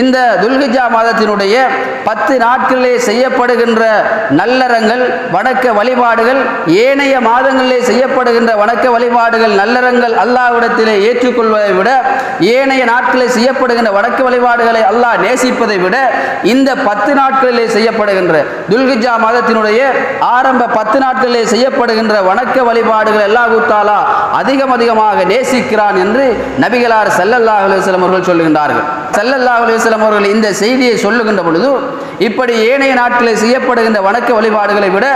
இந்த துல்கிஜா மாதத்தினுடைய பத்து நாட்களிலே செய்யப்படுகின்ற நல்லறங்கள் வணக்க வழிபாடுகள் ஏனைய மாதங்களிலே செய்யப்படுகின்ற வணக்க வழிபாடுகள் நல்லறங்கள் அல்லாவிடத்திலே ஏற்றுக்கொள்வதை விட ஏனைய நாட்களில் செய்யப்படுகின்ற வணக்க வழிபாடுகளை அல்லாஹ் நேசிப்பதை விட இந்த பத்து நாட்களிலே செய்யப்படுகின்ற துல்கிஜா மாதத்தினுடைய ஆரம்ப பத்து நாட்களிலே செய்யப்படுகின்ற வணக்க வழிபாடுகள் அல்லாஹு தாலா அதிகம் அதிகமாக நேசிக்கிறான் என்று நபிகளார் செல்லல்லாஹ் அலைஹி அவர்கள் சொல்லுகின்றார்கள் ஸல்லல்லாஹு அலைஹி அவர்கள் இந்த செய்தியை சொல்லுகின்ற பொழுது இப்படி ஏனைய நாட்களில் செய்யப்படுகின்ற வணக்க வழிபாடுகளை விட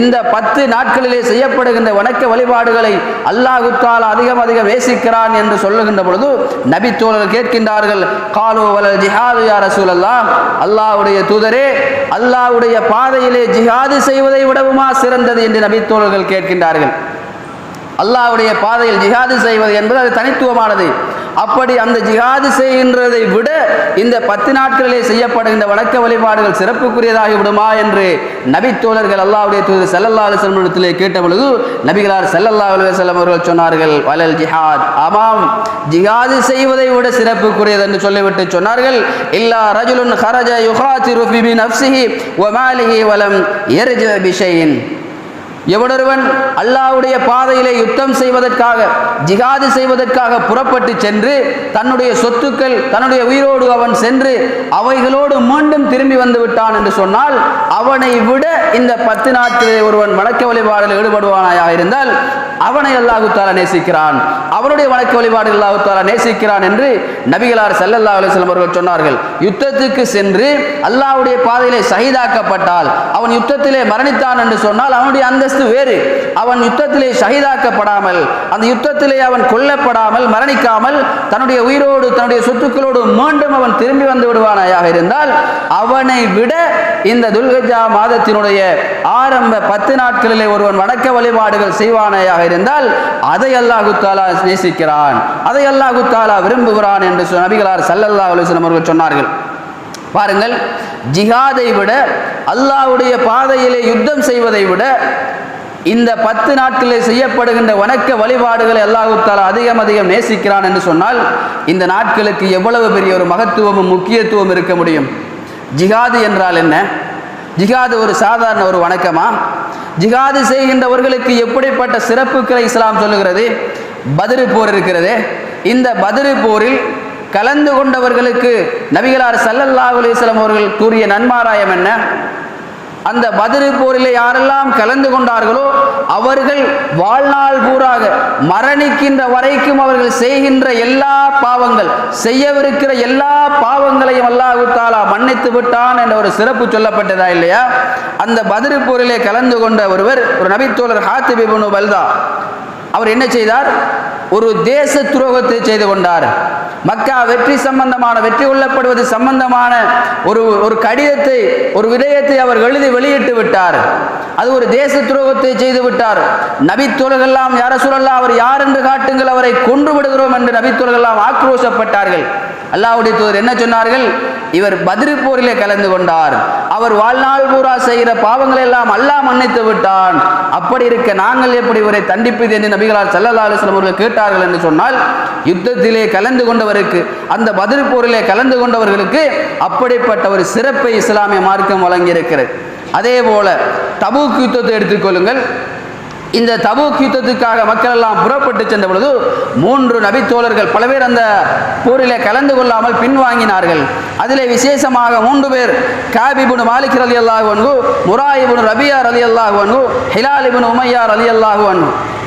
இந்த பத்து நாட்களிலே செய்யப்படுகின்ற வணக்க வழிபாடுகளை அல்லாஹுத்தால் அதிகம் அதிகம் வேசிக்கிறான் என்று சொல்லுகின்ற பொழுது நபி கேட்கின்றார்கள் காலோ வலல் ஜிஹாது யா அல்லா அல்லாவுடைய தூதரே அல்லாஹ்வுடைய பாதையிலே ஜிஹாது செய்வதை விடவுமா சிறந்தது என்று நபித்தோழர்கள் கேட்கின்றார்கள். அல்லாவுடைய பாதையில் ஜிஹாது செய்வது என்பது அது தனித்துவமானது. அப்படி அந்த ஜிஹாது செய்கின்றதை விட இந்த பத்து நாட்களிலே செய்யப்படுகின்ற வணக்க வழிபாடுகள் சிறப்புக்குரியதாகி விடுமா என்று நபி தோழர்கள் தூது செல்லல்லா அலுவலத்திலே கேட்ட பொழுது நபிகளார் செல்லல்லா அலுவலம் அவர்கள் சொன்னார்கள் வலல் ஜிஹாத். ஆமாம் ஜிஹாது செய்வதை விட சிறப்புக்குரியது என்று சொல்லிவிட்டு சொன்னார்கள் இல்லா ரஜுலுன் ஹரஜ யுகாத்திரு ஃபி நஃப்ஸிஹி வ மாலிஹி வலம் யர்ஜ பிஷையின் எவனொருவன் அல்லாவுடைய பாதையிலே யுத்தம் செய்வதற்காக ஜிகாது செய்வதற்காக புறப்பட்டு சென்று தன்னுடைய சொத்துக்கள் தன்னுடைய உயிரோடு அவன் சென்று அவைகளோடு மீண்டும் திரும்பி வந்து விட்டான் என்று சொன்னால் அவனை விட இந்த பத்து நாட்களில் ஒருவன் வணக்க வழிபாடில் ஈடுபடுவானாயாக இருந்தால் அவனை அல்லாஹு நேசிக்கிறான். அவனுடைய வணக்க வழிபாடு அல்லாஹு நேசிக்கிறான் என்று நபிகளார் ஸல்லல்லாஹு அலைஹி அவர்கள் சொன்னார்கள். யுத்தத்துக்கு சென்று அல்லாஹ்வுடைய பாதையிலே சகிதாக்கப்பட்டால் அவன் யுத்தத்திலே மரணித்தான் என்று சொன்னால் அவனுடைய அந்த அந்தஸ்து வேறு. அவன் யுத்தத்திலே ஷஹீதாக்கப்படாமல் அந்த யுத்தத்திலே அவன் கொல்லப்படாமல் மரணிக்காமல் தன்னுடைய உயிரோடு தன்னுடைய சொத்துக்களோடு மீண்டும் அவன் திரும்பி வந்து விடுவானாயாக இருந்தால் அவனை விட இந்த துல்கஜா மாதத்தினுடைய ஆரம்ப பத்து நாட்களிலே ஒருவன் வணக்க வழிபாடுகள் செய்வானாயாக இருந்தால் அதை அல்லாஹு தாலா நேசிக்கிறான். அதை அல்லாஹு தாலா விரும்புகிறான் என்று நபிகளார் சல்லல்லா அவர்கள் சொன்னார்கள். பாருங்கள் ஜிஹாதை விட அல்லாவுடைய பாதையிலே யுத்தம் செய்வதை விட இந்த பத்து நாட்களில் செய்யப்படுகின்ற வணக்க வழிபாடுகளை அல்லாஹு அதிகம் அதிகம் நேசிக்கிறான் என்று சொன்னால் இந்த நாட்களுக்கு எவ்வளவு பெரிய ஒரு மகத்துவமும் முக்கியத்துவம் இருக்க முடியும்? ஜிகாது என்றால் என்ன? ஜிஹாது ஒரு சாதாரண ஒரு வணக்கமா? ஜிஹாது செய்கின்றவர்களுக்கு எப்படிப்பட்ட சிறப்புகளை இஸ்லாம் சொல்லுகிறது? பதிரு போர் இருக்கிறது. இந்த பதிரு போரில் கலந்து கொண்டவர்களுக்கு நபிகளார் ஸல்லல்லாஹு அலைஹி அவர்கள் கூறிய நன்மாராயம் என்ன? அந்த பதிரு போரில் யாரெல்லாம் கலந்து கொண்டார்களோ அவர்கள் வாழ்நாள் பூராக மரணிக்கின்ற வரைக்கும் அவர்கள் செய்கின்ற எல்லா பாவங்கள் செய்யவிருக்கிற எல்லா பாவங்களையும் அல்லாஹு தாலா மன்னித்து விட்டான் என்ற ஒரு சிறப்பு சொல்லப்பட்டதா இல்லையா? அந்த பதிரு போரிலே கலந்து கொண்ட ஒருவர் ஒரு நபித்தோழர் ஹாத்திப் பல்தா. அவர் என்ன செய்தார்? ஒரு தேச துரோகத்தை செய்து கொண்டார். மக்கா வெற்றி சம்பந்தமான வெற்றி கொள்ளப்படுவது சம்பந்தமான ஒரு ஒரு கடிதத்தை ஒரு விடயத்தை அவர் எழுதி வெளியிட்டு விட்டார். அது ஒரு தேச துரோகத்தை செய்து விட்டார். நபித்தோழர்கள்லாம் யார சொல்லலாம் அவர் யார் என்று காட்டுங்கள் அவரை கொன்று விடுகிறோம் என்று நபித்தோழர்கள்லாம் ஆக்ரோஷப்பட்டார்கள். அல்லாவுடைய தூதர் என்ன சொன்னார்கள்? இவர் பதிரு போரிலே கலந்து கொண்டார். அவர் வாழ்நாள் பூரா செய்கிற பாவங்களை எல்லாம் அல்லாஹ் மன்னித்து விட்டான். அப்படி இருக்க நாங்கள் எப்படி இவரை தண்டிப்பது என்று நபிகளால் ஸல்லல்லாஹு அலைஹி அவர்கள் கேட்டார்கள் என்று சொன்னால் யுத்தத்திலே கலந்து கொண்டவருக்கு அந்த பதில் போரிலே கலந்து கொண்டவர்களுக்கு அப்படிப்பட்ட ஒரு சிறப்பை இஸ்லாமிய மார்க்கம் வழங்கியிருக்கிறது. அதே போல தபூக் யுத்தத்தை எடுத்துக்கொள்ளுங்கள் இந்த தபூக் யுத்தத்துக்காக மக்கள் எல்லாம் புறப்பட்டு சென்ற பொழுது மூன்று நபித்தோழர்கள் பல பேர் அந்த போரிலே கலந்து கொள்ளாமல் பின்வாங்கினார்கள். அதிலே விசேஷமாக மூன்று பேர் காபிபுன் மாலிக் அலி அல்லாஹு முராயிபுன் ரபியார் அலி அல்லாஹு ஹிலாலிபுன் உமையார் அலி அல்லாஹு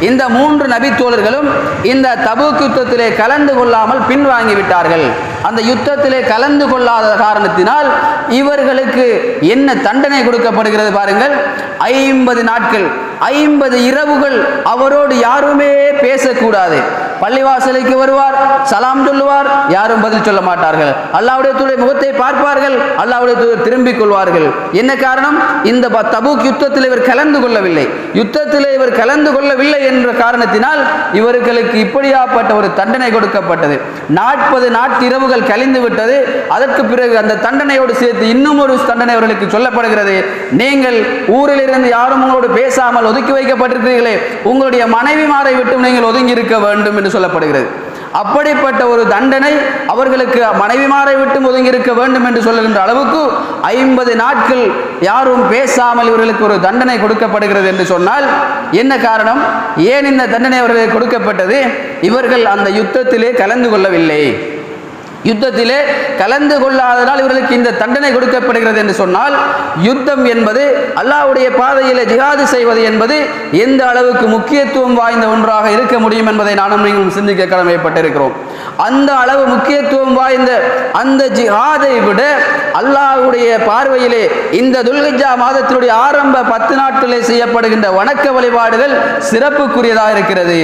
இந்த மூன்று நபித்தோழர்களும் இந்த தபூக் யுத்தத்திலே கலந்து கொள்ளாமல் பின்வாங்கி விட்டார்கள் அந்த யுத்தத்திலே கலந்து கொள்ளாத காரணத்தினால் இவர்களுக்கு என்ன தண்டனை கொடுக்கப்படுகிறது பாருங்கள். ஐம்பது நாட்கள் ஐம்பது இரவுகள் அவரோடு யாருமே பேசக்கூடாது. பள்ளிவாசலுக்கு வருவார் சலாம் சொல்லுவார் யாரும் பதில் சொல்ல மாட்டார்கள். அல்லாவுடைய தூதர் முகத்தை பார்ப்பார்கள் அல்லாவுடைய தூதர் திரும்பிக் கொள்வார்கள். என்ன காரணம்? இந்த ப- தபூக் யுத்தத்தில் இவர் கலந்து கொள்ளவில்லை. யுத்தத்தில் இவர் கலந்து கொள்ளவில்லை என்ற காரணத்தினால் இவர்களுக்கு இப்படியாப்பட்ட ஒரு தண்டனை கொடுக்கப்பட்டது. நாற்பது நாட்டிரவுகள் கழிந்து விட்டது. அதற்கு பிறகு அந்த தண்டனையோடு சேர்த்து இன்னும் ஒரு தண்டனை அவர்களுக்கு சொல்லப்படுகிறது. நீங்கள் ஊரில் இருந்து யாரும் உங்களோடு பேசாமல் ஒதுக்கி வைக்கப்பட்டிருக்கிறீர்களே. உங்களுடைய மனைவிமாரை விட்டு நீங்கள் ஒதுங்கி இருக்க வேண்டும் என்று சொல்லப்படுகிறது. அப்படிப்பட்ட ஒரு தண்டனை அவர்களுக்கு மனைவிமாரை விட்டு ஒதுங்கியிருக்க வேண்டும் என்று சொல்லுகின்ற அளவுக்கு ஐம்பது நாட்கள் யாரும் பேசாமல் இவர்களுக்கு ஒரு தண்டனை கொடுக்கப்படுகிறது என்று சொன்னால் என்ன காரணம்? ஏன் இந்த தண்டனை அவர்களுக்கு கொடுக்கப்பட்டது? இவர்கள் அந்த யுத்தத்திலே கலந்து கொள்ளவில்லை. யுத்தத்திலே கலந்து கொள்ளாததால் இவர்களுக்கு இந்த தண்டனை கொடுக்கப்படுகிறது என்று சொன்னால் யுத்தம் என்பது அல்லாஹ்வுடைய பாதையில் ஜிகாது செய்வது என்பது எந்த அளவுக்கு முக்கியத்துவம் வாய்ந்த ஒன்றாக இருக்க முடியும் என்பதை நானும் நீங்களும் சிந்திக்க கடமைப்பட்டிருக்கிறோம். அந்த அளவு முக்கியத்துவம் வாய்ந்த அந்த ஜிஹாதை விட அல்லாஹுடைய பார்வையிலே இந்த துல்கஜா மாதத்தினுடைய ஆரம்ப பத்து நாட்களில் செய்யப்படுகின்ற வணக்க வழிபாடுகள் சிறப்புக்குரியதாக இருக்கிறது.